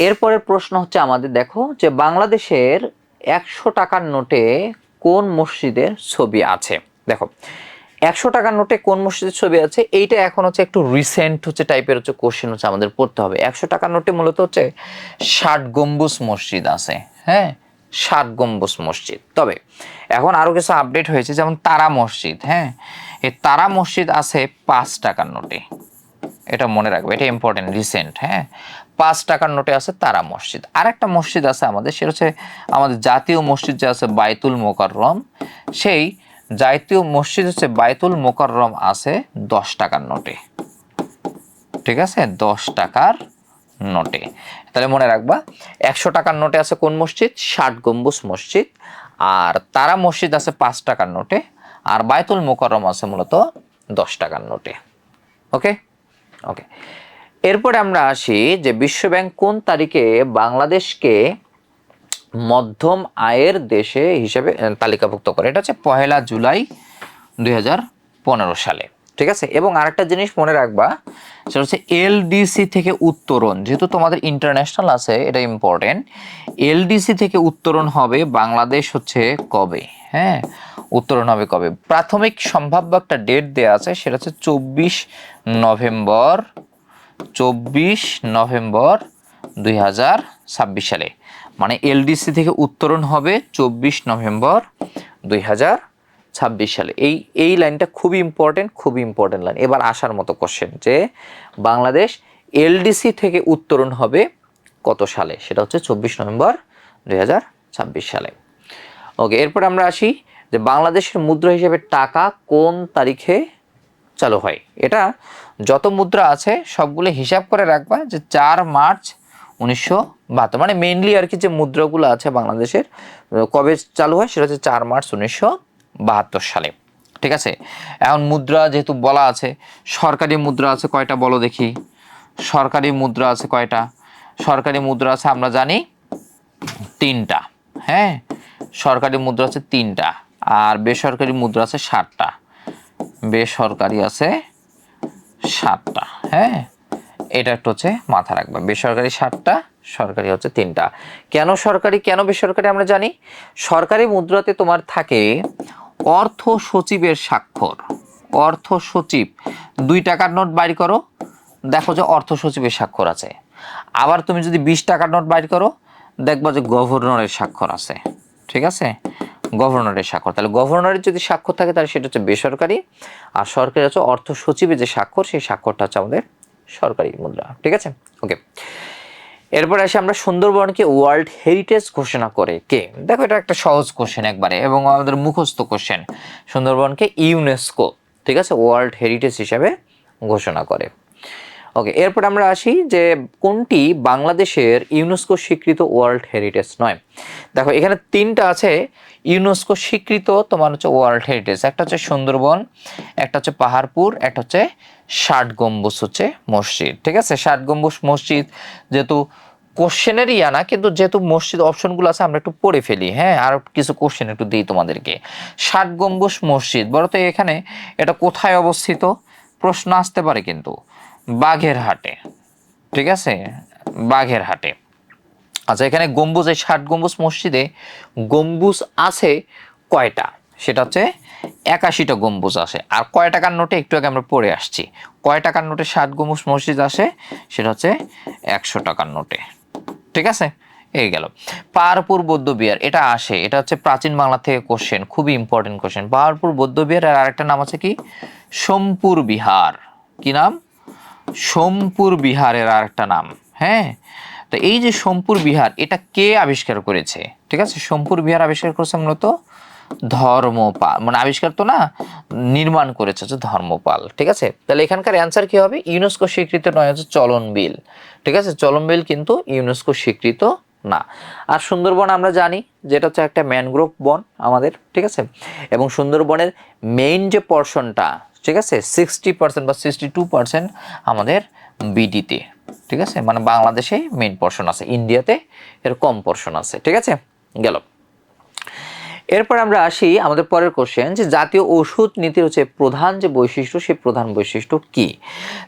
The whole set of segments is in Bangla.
এরপরের প্রশ্ন হচ্ছে আমাদের, দেখো, যে বাংলাদেশের একশো টাকার নোটে কোন মসজিদের ছবি আছে? দেখো, একশো টাকার নোটে কোন মসজিদের ছবি আছে? এইটা এখন হচ্ছে একটু রিসেন্ট হচ্ছে টাইপের হচ্ছে কোশ্চেন হচ্ছে আমাদের পড়তে হবে। একশো টাকার নোটে মূলত হচ্ছে ষাট গম্বুজ মসজিদ আছে হ্যাঁ? ষাট গম্বুজ মসজিদ। তবে এখন আরও কিছু আপডেট হয়েছে, যেমন তারা মসজিদ হ্যাঁ? এই তারা মসজিদ আছে পাঁচ টাকার নোটে। এটা মনে রাখবে, এটা ইম্পর্টেন্ট রিসেন্ট হ্যাঁ? পাঁচ টাকার নোটে আছে তারা মসজিদ। আর একটা মসজিদ আছে আমাদের, সেটা হচ্ছে আমাদের জাতীয় মসজিদ যে আছে বাইতুল মোকাররম। সেই জাতীয় মসজিদ হচ্ছে বাইতুল মোকাররম আছে দশ টাকার নোটে। ঠিক আছে? দশ টাকার নোটে। তাহলে মনে রাখবা, একশো টাকার নোটে আছে কোন মসজিদ? ষাট গম্বুজ মসজিদ। আর তারা মসজিদ আছে পাঁচ টাকার নোটে। আর বাইতুল মোকাররম আছে মূলত দশ টাকার নোটে। ওকে? ওকে এরপরে আমরা আসি যে বিশ্বব্যাংক কোন তারিখে বাংলাদেশকে মধ্যম আয়ের দেশে হিসেবে তালিকাভুক্ত করে। এটা হচ্ছে পহেলা জুলাই দুই হাজার পনেরো সালে। ঠিক আছে? এবং আরেকটা জিনিস মনে রাখবা, সেটা হচ্ছে এলডিসি থেকে উত্তরণ। যেহেতু তোমাদের ইন্টারন্যাশনাল আছে, এটা ইম্পর্টেন্ট এলডিসি থেকে উত্তরণ হবে বাংলাদেশ হচ্ছে কবে? হ্যাঁ? উত্তরণ হবে কবে? প্রাথমিক সম্ভাব্য একটা ডেট দেওয়া আছে, সেটা হচ্ছে চব্বিশ নভেম্বর চব্বিশ নভেম্বর দুই হাজার ছাব্বিশ সালে। মানে এলডিসি থেকে উত্তরণ হবে চব্বিশ নভেম্বর দুই হাজার ছাব্বিশ সালে। এই এই লাইনটা খুবই ইম্পর্টেন্ট খুবই ইম্পর্টেন্ট লাইন এবার আসার মতো কোশ্চেন যে, বাংলাদেশ এলডিসি থেকে উত্তরণ হবে কত সালে? সেটা হচ্ছে চব্বিশ নভেম্বর দুই হাজার ছাব্বিশ সালে। ওকে এরপর আমরা আসি যে বাংলাদেশের মুদ্রা হিসেবে টাকা কোন তারিখে চালু হয়? এটা যত মুদ্রা আছে সবগুলো হিসাব করে রাখবা যে চার মার্চ উনিশশো বাহাত্তর। মানে মেইনলি আর কি যে মুদ্রাগুলো আছে বাংলাদেশের, কবে চালু হয়? সেটা হচ্ছে চার মার্চ উনিশশো বাহাত্তর সালে। ঠিক আছে? এখন মুদ্রা যেহেতু বলা আছে, সরকারি মুদ্রা আছে কয়টা বলো দেখি? সরকারি মুদ্রা আছে কয়টা? সরকারি মুদ্রা আছে আমরা জানি তিনটা। হ্যাঁ? সরকারি মুদ্রা আছে তিনটা আর বেসরকারি মুদ্রা আছে ষাটটা বেসরকারি আছে সাতটা। হ্যাঁ? এটা একটু হচ্ছে মাথা রাখবেন। বেসরকারি সাতটা, সরকারি হচ্ছে তিনটা। কেন সরকারি, কেন বেসরকারি আমরা জানি? সরকারি মুদ্রাতে তোমার থাকে অর্থ সচিবের স্বাক্ষর। অর্থ সচিব, দুই টাকার নোট বাইর করো। দেখো যে অর্থ সচিবের স্বাক্ষর আছে। আবার তুমি যদি বিশ টাকার নোট বাইর করো, দেখবা যে গভর্নরের স্বাক্ষর আছে। ঠিক আছে? গভর্নরের স্বাক্ষর। তাহলে গভর্নরের যদি স্বাক্ষর থাকে, তাহলে সেটা হচ্ছে বেসরকারি। আর সরকারি হচ্ছে অর্থ সচিবের যে স্বাক্ষর, সেই স্বাক্ষরটা হচ্ছে আমাদের সরকারি মুদ্রা। ঠিক আছে? ওকে এরপর এসে আমরা সুন্দরবনকে ওয়ার্ল্ড হেরিটেজ ঘোষণা করে কে? দেখো, এটা একটা সহজ কোশ্চেন একবারে, এবং আমাদের মুখস্থ কোশ্চেন সুন্দরবনকে ইউনেস্কো ঠিক আছে, ওয়ার্ল্ড হেরিটেজ হিসাবে ঘোষণা করে। ওকে এরপর আমরা আসি যে কোনটি বাংলাদেশের ইউনেস্কো স্বীকৃত ওয়ার্ল্ড হেরিটেজ নয়? দেখো, এখানে তিনটা আছে ইউনেস্কো স্বীকৃত, তোমার হচ্ছে ওয়ার্ল্ড হেরিটেজ, একটা হচ্ছে সুন্দরবন, একটা হচ্ছে পাহাড়পুর, একটা হচ্ছে ষাট গম্বুজ হচ্ছে মসজিদ, ঠিক আছে? ষাট গম্বুজ মসজিদ যেহেতু কোশ্চেনেরই আনা কিন্তু যেহেতু মসজিদ অপশনগুলো আছে, আমরা একটু পড়ে ফেলি হ্যাঁ? আর কিছু কোশ্চেন একটু দিই তোমাদেরকে। ষাট গম্বুজ মসজিদ, বলো তো এখানে এটা কোথায় অবস্থিত? প্রশ্ন আসতে পারে কিন্তু বাঘের হাটে ঠিক আছে? বাঘের হাটে আচ্ছা এখানে গম্বুজ এই ষাট গম্বুজ মসজিদে গম্বুজ আছে কয়টা? সেটা হচ্ছে একাশিটা গম্বুজ আসে। আর কয় টাকার নোটে? একটু আগে আমরা পড়ে আসছি। কয় টাকার নোটে ষাট গম্বুজ মসজিদ আসে? সেটা হচ্ছে একশো টাকার নোটে। ঠিক আছে? এই গেল। পাহাড়পুর বৌদ্ধ বিহার, এটা আসে। এটা হচ্ছে প্রাচীন বাংলা থেকে কোশ্চেন খুবই ইম্পর্টেন্ট কোশ্চেন পাহাড়পুর বৌদ্ধ বিহার, আর আরেকটা নাম আছে কি? সোমপুর বিহার। কি নাম? সোমপুর বিহারের আরেকটা নাম। হ্যাঁ? তো এই যে সোমপুর বিহার, এটা কে আবিষ্কার করেছে? ঠিক আছে? সোমপুর বিহার আবিষ্কার করেছে মূলত ধর্মপাল। মানে আবিষ্কার তো না, নির্মাণ করেছে হচ্ছে ধর্মপাল, ঠিক আছে? তাহলে এখানকার অ্যান্সার কি হবে? ইউনেস্কো স্বীকৃত নয়, হচ্ছে চলন বিল, ঠিক আছে? চলন বিল কিন্তু ইউনেস্কো স্বীকৃত না। আর সুন্দরবন আমরা জানি, যেটা হচ্ছে একটা ম্যানগ্রোভ বন আমাদের, ঠিক আছে? এবং সুন্দরবনের মেইন যে পর্শনটা ঠিক আছে? সিক্সটি পার্সেন্ট বা সিক্সটি টু পার্সেন্ট আমাদের বিডিতে ঠিক আছে? মানে বাংলাদেশে মেইন পর্শন আছে ইন্ডিয়াতে এর কম পর্শন আছে, ঠিক আছে? গেল। এরপর আমরা আসি আমাদের পরের কোশ্চেন যে জাতীয় ওষুধ নীতির হচ্ছে প্রধান যে বৈশিষ্ট্য সেই প্রধান বৈশিষ্ট্য কি?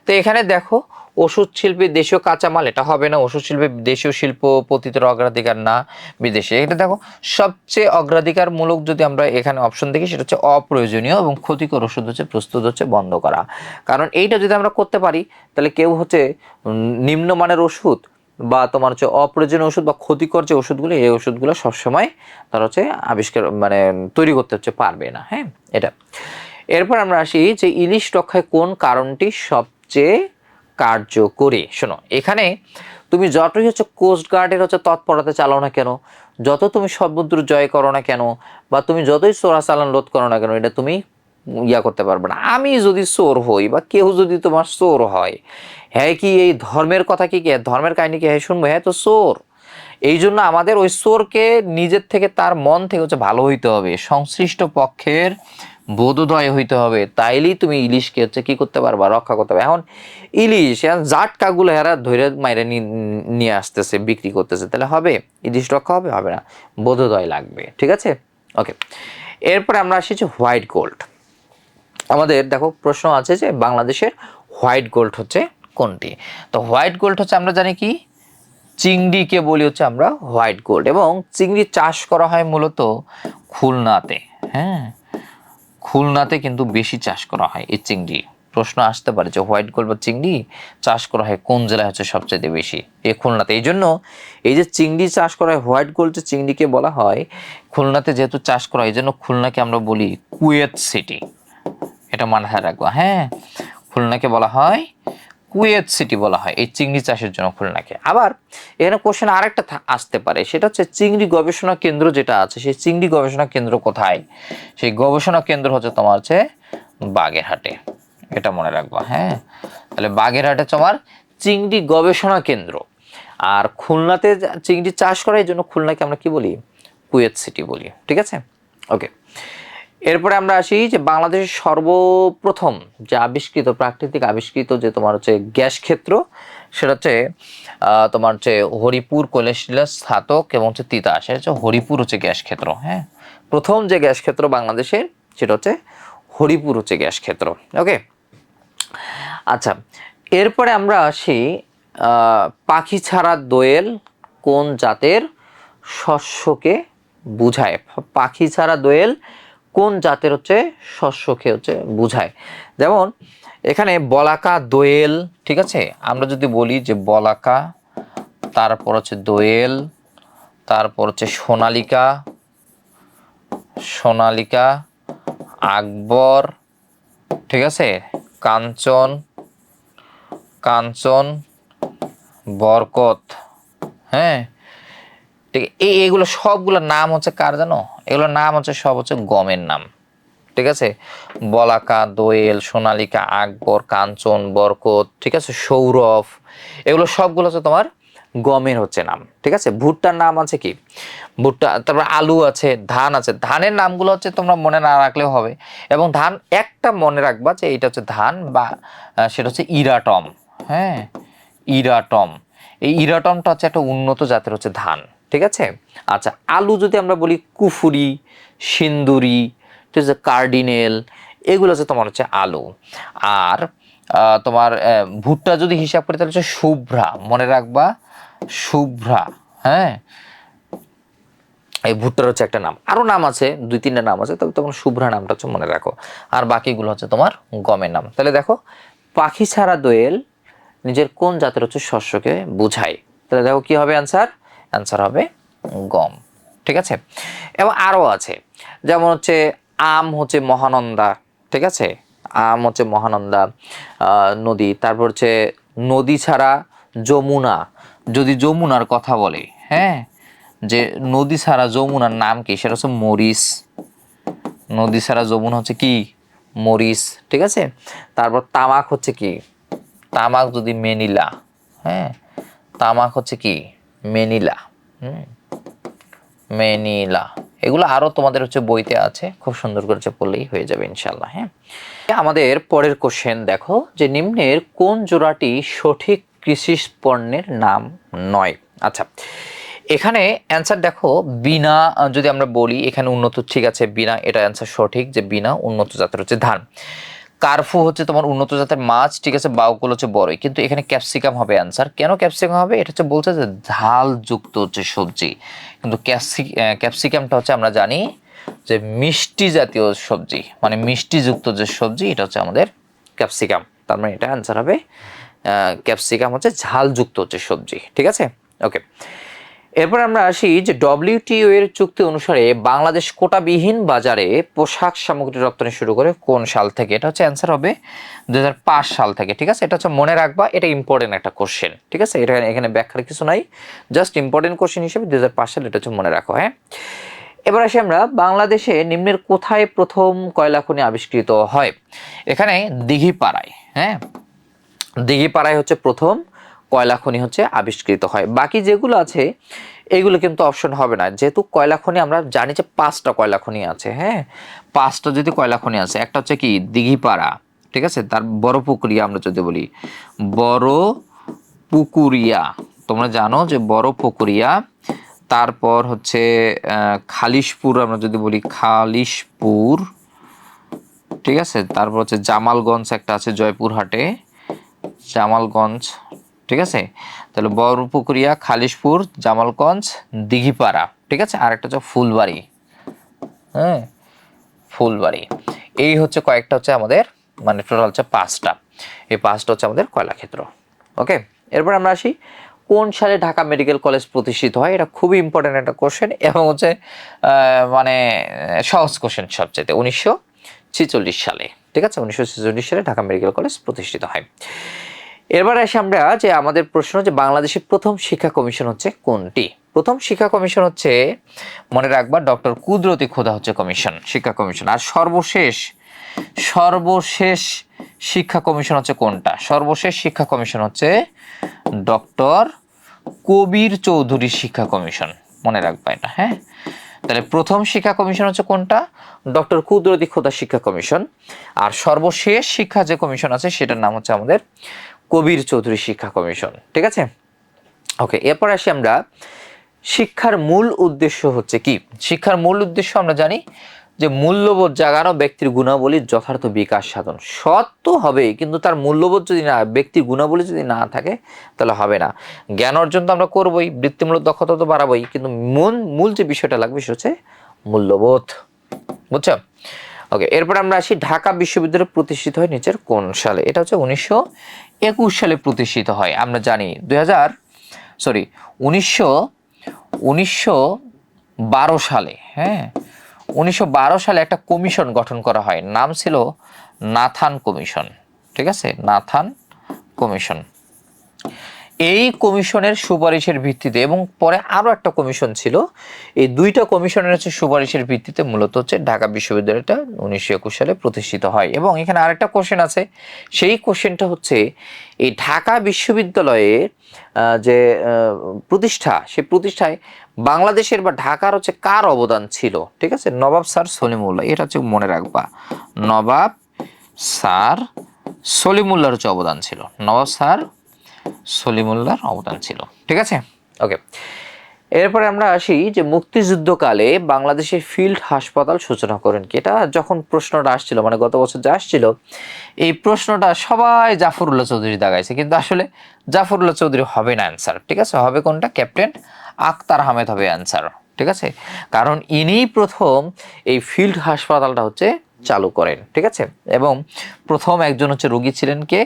তো এখানে দেখো, ওষুধ শিল্পে দেশীয় কাঁচামাল, এটা হবে না। ওষুধ শিল্পে দেশীয় শিল্প পতিতের অগ্রাধিকার না বিদেশে। এটা দেখো, সবচেয়ে অগ্রাধিকারমূলক যদি আমরা এখানে অপশন দেখি, সেটা হচ্ছে অপ্রয়োজনীয় এবং ক্ষতিকর ওষুধ হচ্ছে প্রস্তুত হচ্ছে বন্ধ করা। কারণ এইটা যদি আমরা করতে পারি, তাহলে কেউ হচ্ছে নিম্নমানের ওষুধ বা তোমার হচ্ছে অপ্রয়োজনীয় ওষুধ বা ক্ষতিকর যে ওষুধগুলো, এই ওষুধগুলো সবসময় তার হচ্ছে আবিষ্কার মানে তৈরি করতে হচ্ছে পারবে না হ্যাঁ? এটা। এরপর আমরা আসি যে ইলিশ রক্ষায় কোন কারণটি সবচেয়ে কার্যকরী? শোনো, এখানে তুমি যতই হচ্ছে কোস্ট গার্ডের হচ্ছে তৎপরতা চালাও না কেন, যত তুমি সমুদ্র জয় করো না কেন, বা তুমি যতই চোরাচালান রোধ করো না কেন, এটা তুমি ইয়া করতে পারবে না। আমি যদি চোর হই বা কেউ যদি তোমার চোর হয় হ্যাঁ কি এই ধর্মের কথা কি কি? ধর্মের কাহিনী কি? হ্যাঁ শুনব। হ্যাঁ তো চোর। এই জন্য আমাদের ওই চোরকে নিজের থেকে তার মন থেকে হচ্ছে ভালো হইতে হবে। সংশ্লিষ্ট পক্ষের বোধোদয় হইতে হবে। তাইলেই তুমি ইলিশকে হচ্ছে কি করতে পারবা? রক্ষা করতে পারবে। এখন ইলিশ, এখন জাটকাগুলো হেরা ধরে মাইরে নিয়ে আসতেছে, বিক্রি করতেছে। তাহলে হবে? ইলিশ রক্ষা হবে? হবে না। বোধোদয় লাগবে। ঠিক আছে? ওকে। এরপরে আমরা আসি হোয়াইট গোল্ড। আমাদের দেখো প্রশ্ন আছে যে বাংলাদেশের হোয়াইট গোল্ড হচ্ছে কোনটি? তো হোয়াইট গোল্ড হচ্ছে আমরা জানি কি? চিংড়িকে বলি হচ্ছে আমরা হোয়াইট গোল্ড। এবং চিংড়ি চাষ করা হয় মূলত খুলনাতে হ্যাঁ? খুলনাতে কিন্তু বেশি চাষ করা হয় এই চিংড়ি। প্রশ্ন আসতে পারে যে হোয়াইট গোল্ড বা চিংড়ি চাষ করা হয় কোন জেলায় হচ্ছে সবচেয়ে বেশি? এই খুলনাতে। এই জন্য এই যে চিংড়ি চাষ করা হয়, হোয়াইট গোল্ড যে চিংড়িকে বলা হয়, খুলনাতে যেহেতু চাষ করা হয়, এই জন্য খুলনাকে আমরা বলি কুয়েত সিটি। এটা মাথায় রাখব হ্যাঁ? খুলনাকে বলা হয় কুয়েত সিটি বলা হয়, এই চিংড়ি চাষের জন্য খুলনাকে। আবার এখানে কোশ্চেন আরেকটা আসতে পারে, সেটা হচ্ছে চিংড়ি গবেষণা কেন্দ্র যেটা আছে, সেই চিংড়ি গবেষণা কেন্দ্র কোথায়? সেই গবেষণা কেন্দ্র হচ্ছে তোমার হচ্ছে বাগেরহাটে, এটা মনে রাখবা হ্যাঁ? তাহলে বাগেরহাটে তোমার চিংড়ি গবেষণা কেন্দ্র। আর খুলনাতে চিংড়ি চাষ করার জন্য খুলনাকে আমরা কি বলি? কুয়েত সিটি বলি, ঠিক আছে? ওকে এরপরে আমরা আসি যে বাংলাদেশের সর্বপ্রথম যে আবিষ্কৃত, প্রাকৃতিক আবিষ্কৃত যে তোমার হচ্ছে গ্যাস ক্ষেত্র, সেটা হচ্ছে তোমার হচ্ছে হরিপুর কৈলাসশিলা স্থাতক এবং হচ্ছে তিতাস হচ্ছে হরিপুর হচ্ছে গ্যাস ক্ষেত্র হ্যাঁ? প্রথম যে গ্যাস ক্ষেত্র বাংলাদেশের সেটা হচ্ছে হরিপুর হচ্ছে গ্যাস ক্ষেত্র, ওকে? আচ্ছা এরপরে আমরা আসি পাখি ছাড়া দোয়েল কোন জাতের শস্যকে বুঝায়? পাখি ছাড়া দোয়েল কোন জাতের হচ্ছে শস্যকে হচ্ছে বুঝায়। যেমন এখানে বলাকা দোয়েল, ঠিক আছে? আমরা যদি বলি যে বলাকা, তারপর হচ্ছে দোয়েল, তারপর হচ্ছে সোনালিকা সোনালিকা, আকবর, ঠিক আছে? কাঞ্চন কাঞ্চন, বরকত হ্যাঁ? ঠিক এই এগুলো সবগুলোর নাম হচ্ছে কার জানো? এগুলোর নাম হচ্ছে, সব হচ্ছে গমের নাম। ঠিক আছে? বলাকা, দোয়েল, সোনালিকা, আকবর, কাঞ্চন, বরকত, ঠিক আছে? সৌরভ, এগুলো সবগুলো হচ্ছে তোমার গমের হচ্ছে নাম। ঠিক আছে? ভুট্টার নাম আছে কি? ভুট্টা, তারপর আলু আছে, ধান আছে। ধানের নামগুলো হচ্ছে তোমরা মনে না রাখলেও হবে। এবং ধান একটা মনে রাখবা যে এটা হচ্ছে ধান বা সেটা হচ্ছে ইরাটম। হ্যাঁ? ইরাটম। এই ইরাটমটা হচ্ছে একটা উন্নত জাতের হচ্ছে ধান। ঠিক আছে? আচ্ছা আলু যদি আমরা বলি কুফুরি, সিন্দুরি, ঠিক আছে, কার্ডিনেল, এগুলো হচ্ছে তোমার হচ্ছে আলু। আর তোমার ভুট্টা যদি হিসাব করি তাহলে হচ্ছে শুভ্রা। মনে রাখবা, শুভ্রা হ্যাঁ? এই ভুট্টার হচ্ছে একটা নাম। আরও নাম আছে, দুই তিনটা নাম আছে, তবে তখন শুভ্রা নামটা হচ্ছে মনে রাখো। আর বাকিগুলো হচ্ছে তোমার গমের নাম। তাহলে দেখো, পাখি ছাড়া দোয়েল নিজের কোন জাতের হচ্ছে শস্যকে বোঝায়? তাহলে দেখো কি হবে অ্যান্সার অ্যান্সার হবে গম, ঠিক আছে? এবং আরও আছে, যেমন হচ্ছে আম হচ্ছে মহানন্দা, ঠিক আছে? আম হচ্ছে মহানন্দা নদী, তারপর হচ্ছে নদী ছাড়া যমুনা, যদি যমুনার কথা বলে হ্যাঁ? যে নদী ছাড়া যমুনার নাম কি? সেটা হচ্ছে মরিস। নদী ছাড়া যমুনা হচ্ছে কি? মরিস, ঠিক আছে? তারপর তামাক হচ্ছে কি? তামাক যদি মেনিলা হ্যাঁ? তামাক হচ্ছে কি? মেনিলা, হুম, মেনিলা। এগুলো আরও তোমাদের হচ্ছে বইতে আছে, খুব সুন্দর করে হচ্ছে পড়লেই হয়ে যাবে ইনশাল্লাহ হ্যাঁ। আমাদের পরের কোশ্চেন দেখো, যে নিম্নের কোন জোড়াটি সঠিক কৃষি পণ্যের নাম নয়? আচ্ছা এখানে অ্যান্সার দেখো, বিনা, যদি আমরা বলি, এখানে উন্নত ঠিক আছে, বিনা, এটা অ্যান্সার সঠিক যে বিনা উন্নত জাতের হচ্ছে ধান। কার্ফু হচ্ছে তোমার উন্নত জাতের মাছ, ঠিক আছে? বাউকুল হচ্ছে বড়ই। কিন্তু এখানে ক্যাপসিকাম হবে অ্যান্সার কেন ক্যাপসিকাম হবে? এটা হচ্ছে বলছে যে ঝালযুক্ত হচ্ছে সবজি। কিন্তু ক্যাপসি ক্যাপসিকামটা হচ্ছে আমরা জানি যে মিষ্টি জাতীয় সবজি। মানে মিষ্টিযুক্ত যে সবজি, এটা হচ্ছে আমাদের ক্যাপসিকাম। তার মানে এটা অ্যান্সার হবে ক্যাপসিকাম হচ্ছে ঝালযুক্ত হচ্ছে সবজি। ঠিক আছে? ওকে এরপর আমরা আসি যে ডব্লিউটিও এর চুক্তি অনুসারে বাংলাদেশ কোটাবিহীন বাজারে পোশাক সামগ্রী রপ্তানি শুরু করে কোন সাল থেকে? এটা হচ্ছে অ্যান্সার হবে দু হাজার পাঁচ সাল থেকে, ঠিক আছে? এটা হচ্ছে মনে রাখবা, এটা ইম্পর্টেন্ট একটা কোশ্চেন ঠিক আছে? এটা এখানে ব্যাখ্যার কিছু নাই জাস্ট ইম্পর্টেন্ট কোশ্চেন হিসেবে দুই হাজার পাঁচ সাল এটা হচ্ছে মনে রাখো হ্যাঁ? এবার আসি আমরা, বাংলাদেশে নিম্নের কোথায় প্রথম কয়লা খনি আবিষ্কৃত হয়? এখানে দিঘিপাড়ায় হ্যাঁ? দিঘিপাড়ায় হচ্ছে প্রথম কয়লা খনি হচ্ছে আবিষ্কৃত হয়। বাকি যেগুলো আছে, এগুলো কিন্তু অপশন হবে না। যেহেতু কয়লা খনি, আমরা জানি যে পাঁচটা কয়লা খনি আছে হ্যাঁ? পাঁচটা যদি কয়লা খনি আছে, একটা হচ্ছে কি? দিঘিপাড়া, ঠিক আছে? তার বড় পুকুরিয়া আমরা যদি বলি। বড় পুকুরিয়া, তোমরা জানো যে বড় পুকুরিয়া, তারপর হচ্ছে খালিশপুর আমরা যদি বলি, খালিশপুর, ঠিক আছে? তারপর হচ্ছে জামালগঞ্জ একটা আছে জয়পুরহাটে। জামালগঞ্জ ঠিক আছে? তাহলে বড়পুকুরিয়া খালিশপুর, জামালগঞ্জ, দিঘিপাড়া, ঠিক আছে? আর একটা হচ্ছে ফুলবাড়ি। হ্যাঁ? ফুলবাড়ি। এই হচ্ছে কয়েকটা হচ্ছে আমাদের মানে টোটাল হচ্ছে পাঁচটা। এই পাঁচটা হচ্ছে আমাদের কয়লাক্ষেত্র ওকে? এরপর আমরা আসি, কোন সালে ঢাকা মেডিকেল কলেজ প্রতিষ্ঠিত হয়? এটা খুবই ইম্পর্টেন্ট একটা কোশ্চেন এবং হচ্ছে মানে সহজ কোশ্চেন সবচেয়ে উনিশশো ছেচল্লিশ সালে, ঠিক আছে? উনিশশো ছেচল্লিশ সালে ঢাকা মেডিকেল কলেজ প্রতিষ্ঠিত হয়। এবার আসি আমরা যে আমাদের প্রশ্ন যে বাংলাদেশের প্রথম শিক্ষা কমিশন হচ্ছে কোনটি? প্রথম শিক্ষা কমিশন হচ্ছে, মনে রাখবা, ডক্টর কুদরতি খোদা হচ্ছে কমিশন, শিক্ষা কমিশন। আর সর্বশেষ সর্বশেষ শিক্ষা কমিশন হচ্ছে কোনটা? সর্বশেষ শিক্ষা কমিশন হচ্ছে ডক্টর কবির চৌধুরী শিক্ষা কমিশন, মনে রাখবা এটা হ্যাঁ? তাহলে প্রথম শিক্ষা কমিশন হচ্ছে কোনটা? ডক্টর কুদরতি খোদা শিক্ষা কমিশন। আর সর্বশেষ শিক্ষা যে কমিশন আছে, সেটার নাম হচ্ছে আমাদের কবির চৌধুরী শিক্ষা কমিশন, ঠিক আছে? ওকে এরপর আসি আমরা। শিক্ষার মূল উদ্দেশ্য হচ্ছে কি? শিক্ষার মূল উদ্দেশ্য আমরা জানি যে মূল্যবোধ জাগানো ব্যক্তির গুণাবলীর যথার্থ বিকাশ সাধন। সৎ তো হবেই কিন্তু তার মূল্যবোধ যদি না, ব্যক্তির গুণাবলী যদি না থাকে, তাহলে হবে না। জ্ঞান অর্জন তো আমরা করবোই, বৃত্তিমূলক দক্ষতা তো বাড়াবোই, কিন্তু মূল মূল যে বিষয়টা লাগবে সেটা হচ্ছে মূল্যবোধ। বুঝছ? ওকে এরপর আমরা আসি ঢাকা বিশ্ববিদ্যালয় প্রতিষ্ঠিত হয় নিচের কোন সালে? এটা হচ্ছে উনিশশো একুশ সালে প্রতিষ্ঠিত হয়, আমরা জানি। দুই হাজার সরি উনিশশো উনিশশো বারো সালে হ্যাঁ? উনিশশো বারো সালে একটা কমিশন গঠন করা হয়, নাম ছিল নাথান কমিশন, ঠিক আছে? Nathan commission. এই কমিশনের সুপারিশের ভিত্তিতে এবং পরে আরও একটা কমিশন ছিল, এই দুইটা কমিশনের হচ্ছে সুপারিশের ভিত্তিতে মূলত হচ্ছে ঢাকা বিশ্ববিদ্যালয়টা উনিশশো একুশ সালে প্রতিষ্ঠিত হয়। এবং এখানে আরেকটা কোশ্চেন আছে, সেই কোশ্চেনটা হচ্ছে, এই ঢাকা বিশ্ববিদ্যালয়ের যে প্রতিষ্ঠা, সেই প্রতিষ্ঠায় বাংলাদেশের বা ঢাকার হচ্ছে কার অবদান ছিল? ঠিক আছে? নবাব স্যার সলিমুল্লাহ, এটা হচ্ছে মনে রাখবা। নবাব স্যার সলিমুল্লাহর হচ্ছে অবদান ছিল। নবাব স্যার সলিমুল্লাহর অবদান ছিল। ঠিক আছে? ওকে এরপরে আমরা আসি যে মুক্তিযুদ্ধকালে বাংলাদেশের ফিল্ড হাসপাতাল সূচনা করেন কি? এটা যখন প্রশ্নটা আসছিল মানে গত বছর যা আসছিল, এই প্রশ্নটা সবাই জাফরুল্লাহ চৌধুরী দাগাইছে, কিন্তু আসলে জাফরুল্লাহ চৌধুরী হবে না অ্যান্সার ঠিক আছে? হবে কোনটা? ক্যাপ্টেন আক্তার আহমেদ হবে অ্যান্সার ঠিক আছে? কারণ ইনিই প্রথম এই ফিল্ড হাসপাতালটা হচ্ছে চালু করেন, ঠিক আছে? এবং প্রথম একজন হচ্ছে রোগী ছিলেন কে?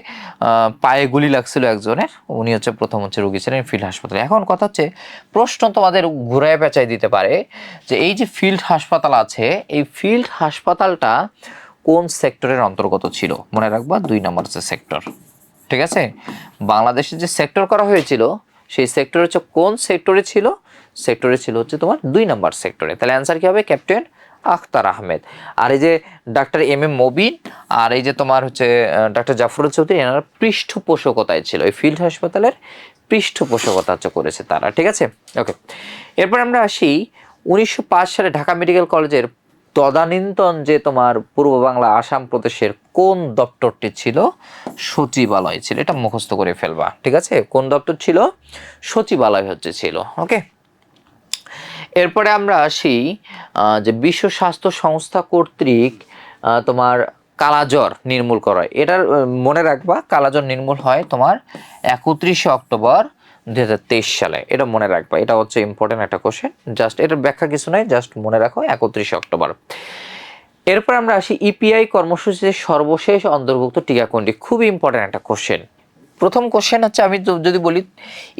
পায়ে গুলি লাগছিল একজনের, উনি হচ্ছে প্রথম হচ্ছে রোগী ছিলেন ফিল্ড হাসপাতালে। এখন কথা হচ্ছে, প্রশ্ন তোমাদের ঘুরায় পেঁচাই দিতে পারে যে এই যে ফিল্ড হাসপাতাল আছে, এই ফিল্ড হাসপাতালটা কোন সেক্টরের অন্তর্গত ছিল? মনে রাখবা, দুই নম্বর হচ্ছে সেক্টর, ঠিক আছে? বাংলাদেশে যে সেক্টর করা হয়েছিল, সেই সেক্টর হচ্ছে কোন সেক্টরে ছিল? সেক্টরে ছিল হচ্ছে তোমার দুই নাম্বার সেক্টরে। তাহলে অ্যান্সার কি হবে ক্যাপ্টেন আখতার আহমেদ। আর এই যে ডাক্তার এম এম মবিন, আর এই যে তোমার হচ্ছে ডাক্তার জাফরুল চৌধুরী, এনারা পৃষ্ঠপোষকতায় ছিল। এই ফিল্ড হাসপাতালের পৃষ্ঠপোষকতা হচ্ছে করেছে তারা, ঠিক আছে? ওকে এরপর আমরা আসি উনিশশো পাঁচ সালে ঢাকা মেডিকেল কলেজের তদানীন্তন যে তোমার পূর্ব বাংলা আসাম প্রদেশের কোন দপ্তরটি ছিল? সচিবালয় ছিল। এটা মুখস্থ করে ফেলবা, ঠিক আছে? কোন দপ্তর ছিল? সচিবালয় হচ্ছে ছিল। ওকে এরপরে আমরা আসি যে বিশ্ব স্বাস্থ্য সংস্থা কর্তৃক তোমার কালাজ্বর নির্মূল করা এটার মনে রাখবা, কালাজ্বর নির্মূল হয় তোমার একত্রিশে অক্টোবর দু হাজার তেইশ সালে। এটা মনে রাখবা, এটা হচ্ছে ইম্পর্টেন্ট একটা কোশ্চেন জাস্ট এটার ব্যাখ্যা কিছু নয় জাস্ট মনে রাখো, একত্রিশে অক্টোবর। এরপর আমরা আসি ইপিআই কর্মসূচিতে সর্বশেষ অন্তর্ভুক্ত টিকা কোনটি খুবই ইম্পর্টেন্ট একটা কোশ্চেন প্রথম কোশ্চেন হচ্ছে, আমি যদি বলি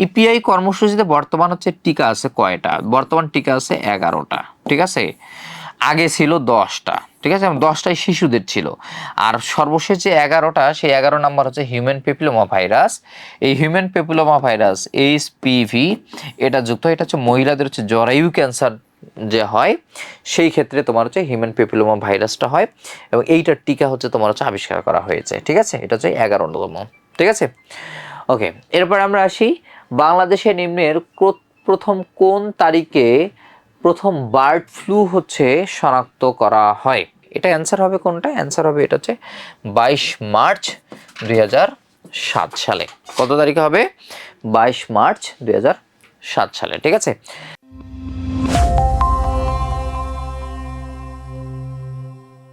ইপিআই কর্মসূচিতে বর্তমান হচ্ছে টিকা আছে কয়টা? বর্তমান টিকা আছে এগারোটা, ঠিক আছে? আগে ছিল দশটা, ঠিক আছে? দশটাই শিশুদের ছিল। আর সর্বশেষ যে এগারোটা, সেই এগারো নাম্বার হচ্ছে হিউম্যান পেপিলোমা ভাইরাস এই human papilloma virus H PV এটা যুক্ত, এটা হচ্ছে মহিলাদের হচ্ছে জরায়ু ক্যান্সার যে হয়, সেই ক্ষেত্রে তোমার হচ্ছে হিউম্যান পেপিলোমা ভাইরাসটা হয়। এবং এইটার টিকা হচ্ছে তোমার হচ্ছে আবিষ্কার করা হয়েছে, ঠিক আছে? এটা হচ্ছে এগারো এগারোতম। ঠিক আছে? ওকে এরপর আমরা আসি বাংলাদেশে নিম্নের প্রথম কোন তারিখে প্রথম বার্ড ফ্লু হচ্ছে শনাক্ত করা হয়? এটা অ্যান্সার হবে কোনটা? অ্যান্সার হবে এটা হচ্ছে বাইশ মার্চ দুই সাত সালে। কত তারিখে হবে? বাইশ মার্চ দুই সাত সালে, ঠিক আছে?